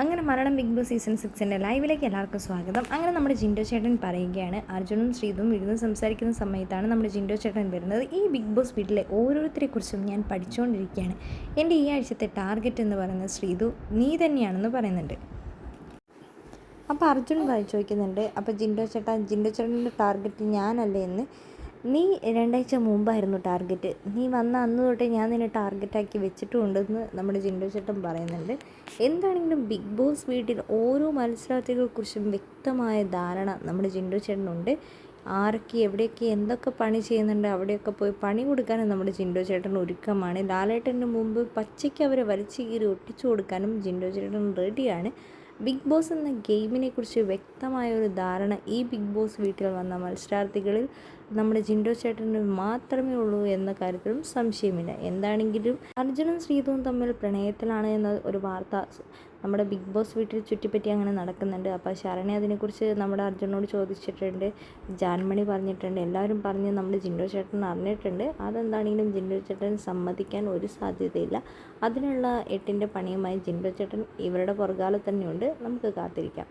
അങ്ങനെ മരണം big boss season സിക്സിന്റെ ലൈവിലേക്ക് എല്ലാവർക്കും സ്വാഗതം. അങ്ങനെ നമ്മുടെ ജിൻഡോ ചേട്ടൻ പറയുകയാണ് അർജുനും ശ്രീതും ഇരുന്ന് സംസാരിക്കുന്ന സമയത്താണ് നമ്മുടെ ജിൻഡോ ചേട്ടൻ വരുന്നത്. ഈ ബിഗ് ബോസ് വീട്ടിലെ ഓരോരുത്തരെക്കുറിച്ചും ഞാൻ പഠിച്ചുകൊണ്ടിരിക്കുകയാണ് എന്റെ ഈ ആഴ്ചത്തെ ടാർഗറ്റ് എന്ന് പറയുന്നത് ശ്രീതു നീ തന്നെയാണെന്ന് പറയുന്നുണ്ട്. അപ്പോൾ അർജുൻ ചോദിക്കുന്നുണ്ട് അപ്പോൾ ജിൻഡോ ചേട്ടാ ജിൻഡോ ചേട്ടന്റെ ടാർഗറ്റ് ഞാനല്ലേ എന്ന്. നീ രണ്ടാഴ്ച മുമ്പായിരുന്നു ടാർഗറ്റ്. നീ വന്ന അന്ന് തൊട്ടേ ഞാൻ നിന്നെ ടാർഗറ്റാക്കി വെച്ചിട്ടുണ്ടെന്ന് നമ്മുടെ ജിൻഡോ ചേട്ടൻ പറയുന്നുണ്ട്. എന്താണെങ്കിലും ബിഗ് ബോസ് വീട്ടിൽ ഓരോ മത്സരാർത്ഥികളെക്കുറിച്ചും വ്യക്തമായ ധാരണ നമ്മുടെ ജിൻഡോ ചേട്ടനുണ്ട്. ആരൊക്കെ എവിടെയൊക്കെ എന്തൊക്കെ പണി ചെയ്യുന്നുണ്ട് അവിടെയൊക്കെ പോയി പണി കൊടുക്കാനും നമ്മുടെ ജിൻഡോ ചേട്ടൻ ഒരുക്കമാണ്. ലാലേട്ടന് മുമ്പ് പച്ചയ്ക്ക് അവരെ വലിച്ചു കീറി ഒട്ടിച്ചു കൊടുക്കാനും ജിൻഡോ ചേട്ടൻ റെഡിയാണ്. ബിഗ് ബോസ് എന്ന ഗെയിമിനെക്കുറിച്ച് വ്യക്തമായ ഒരു ധാരണ ഈ ബിഗ് ബോസ് വീട്ടിൽ വന്ന മത്സരാർത്ഥികളിൽ നമ്മുടെ ജിൻഡോ ചേട്ടന് മാത്രമേ ഉള്ളൂ എന്ന കാര്യത്തിലും സംശയമില്ല. എന്താണെങ്കിലും അർജുനും ശ്രീതുവും തമ്മിൽ പ്രണയത്തിലാണ് എന്ന ഒരു വാർത്ത നമ്മുടെ ബിഗ് ബോസ് വീട്ടിൽ ചുറ്റിപ്പറ്റി അങ്ങനെ നടക്കുന്നുണ്ട്. അപ്പോൾ ശരണി അതിനെക്കുറിച്ച് നമ്മുടെ അർജുനോട് ചോദിച്ചിട്ടുണ്ട്. ജാൻമണി പറഞ്ഞിട്ടുണ്ട്. എല്ലാവരും പറഞ്ഞ് നമ്മുടെ ജിൻഡോ ചേട്ടൻ അറിഞ്ഞിട്ടുണ്ട്. അതെന്താണെങ്കിലും ജിൻഡോ ചേട്ടൻ സമ്മതിക്കാൻ ഒരു സാധ്യതയില്ല. അതിനുള്ള എട്ടിന്റെ പണിയുമായി ജിൻഡോ ചേട്ടൻ ഇവരുടെ പുറകാലെ തന്നെയുണ്ട്. നമുക്ക് കാത്തിരിക്കാം.